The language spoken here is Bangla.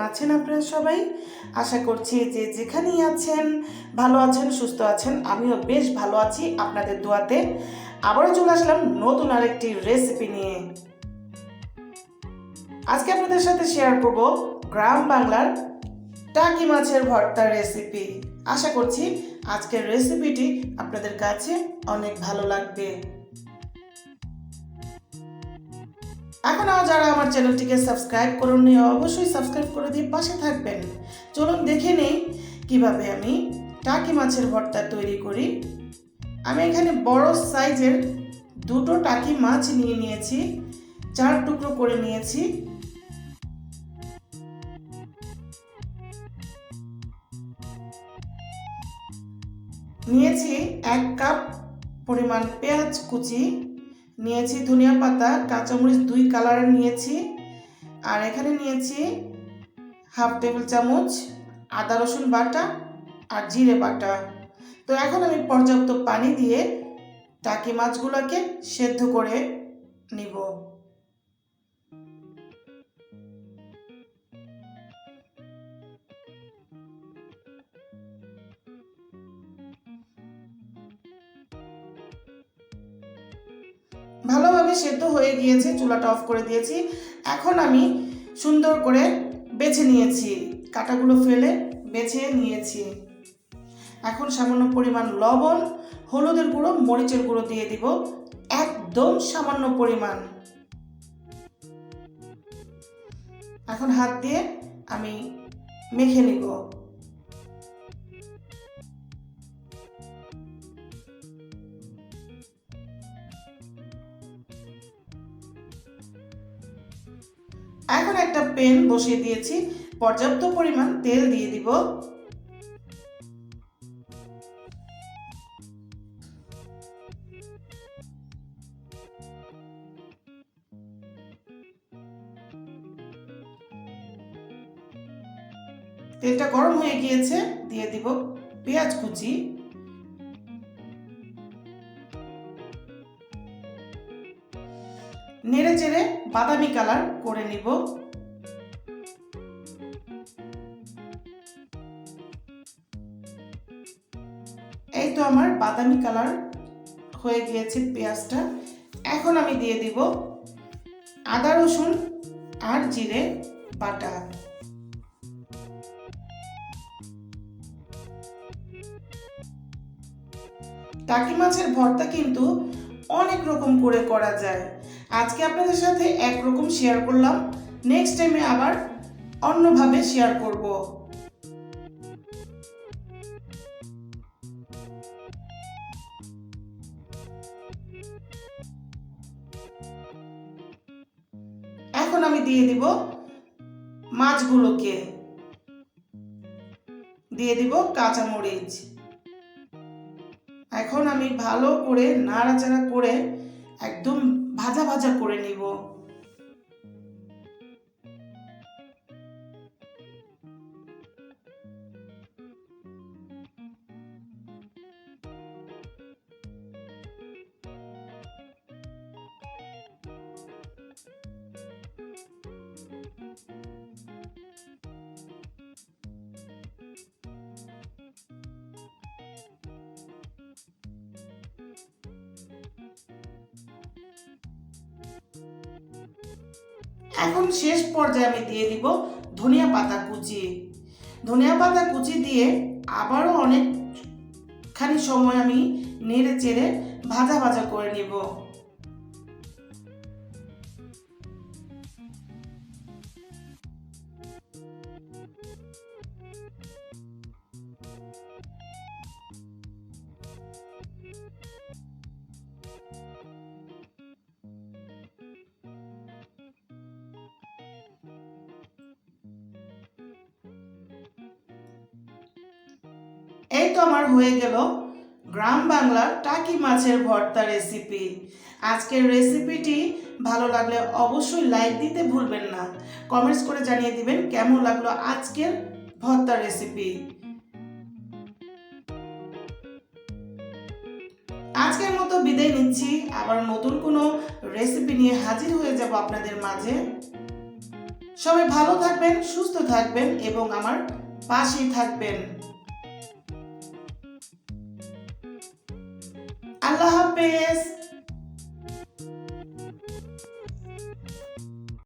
আছেন আপনারা সবাই? আশা করছি যে যেখানেই আছেন, ভালো আছেন, সুস্থ আছেন, আমিও বেশ ভালো আছি আপনাদের দোয়াতে। আবারও চলে আসলাম নতুন আরেকটি রেসিপি নিয়ে। আজকে আপনাদের সাথে শেয়ার করব গ্রাম বাংলার টাকি মাছের ভর্তার রেসিপি আশা করছি আজকের রেসিপিটি আপনাদের কাছে অনেক ভালো লাগবে। এখনও যারা আমার চ্যানেলটিকে সাবস্ক্রাইব করুননি অবশ্যই সাবস্ক্রাইব করে দিয়ে পাশে থাকবেন। চলুন দেখে নেই কীভাবে আমি টাকি মাছের ভর্তা তৈরি করি। আমি এখানে বড় সাইজের দুটো টাকি মাছ নিয়ে নিয়েছি, চার টুকরো করে নিয়েছি। নিয়েছি এক কাপ পরিমাণ পেঁয়াজ কুচি নিয়েছি ধনিয়া পাতা, কাঁচামরিচ দুই কালারের নিয়েছি। আর এখানে নিয়েছি হাফ টেবিল চামচ, আদা রসুন বাটা আর জিরে বাটা। তো এখন আমি পর্যাপ্ত পানি দিয়ে টাকি মাছগুলোকে সেদ্ধ করে নিব। ভালোভাবে সেদ্ধ হয়ে গিয়েছে, চুলাটা অফ করে দিয়েছি। এখন আমি সুন্দর করে বেছে নিয়েছি, কাটাগুলো ফেলে বেছে নিয়েছি। এখন সামান্য পরিমাণ লবণ, হলুদের গুঁড়ো, মরিচের গুঁড়ো দিয়ে দিব, একদম সামান্য পরিমাণ। এখন হাত দিয়ে আমি মেখে নিব। এখন একটা পেন বসিয়ে দিয়েছি। পর্যাপ্ত পরিমাণ তেল দিয়ে দিব। তেলটা গরম হয়ে গিয়েছে, দিয়ে দিব পেঁয়াজ কুচি। নেড়ে চেড়ে বাদামি কালার করে নিব। এই তো আমার বাদামি কালার হয়ে গিয়েছে পেঁয়াজটা। এখন আমি দিয়ে দিব আদা, রসুন আর জিরে বাটা। টাকি মাছের ভর্তা কিন্তু অনেক রকম করে করা যায়। আজকে আপনাদের সাথে একরকম শেয়ার করলাম। নেক্সট টাইমে আবার অন্যভাবে শেয়ার করব। এখন আমি দিয়ে দিব মাছগুলোকে। দিয়ে দিব কাঁচামরিচ। এখন আমি ভালো করে নাড়াচাড়া করে একদম ভাজা ভাজা করে নিব। এখন শেষ পর্যায়ে আমি দিয়ে দিব ধনিয়া পাতা কুচি। ধনিয়া পাতা কুচি দিয়ে আবারও অনেকখানি সময় আমি নেড়ে চেড়ে ভাজা ভাজা করে নিব। আমার হয়ে গেল গ্রাম বাংলার টাকি মাছের ভর্তা রেসিপি আজকের রেসিপিটি ভালো লাগলে অবশ্যই লাইক দিতে ভুলবেন না। কমেন্টস করে জানিয়ে দিবেন কেমন লাগল আজকের ভর্তা রেসিপি আজকের মতো বিদায় নিচ্ছি। আবার নতুন কোনো রেসিপি নিয়ে হাজির হয়ে যাব আপনাদের মাঝে। সবাই ভালো থাকবেন, সুস্থ থাকবেন এবং আমার পাশেই থাকবেন। Olá!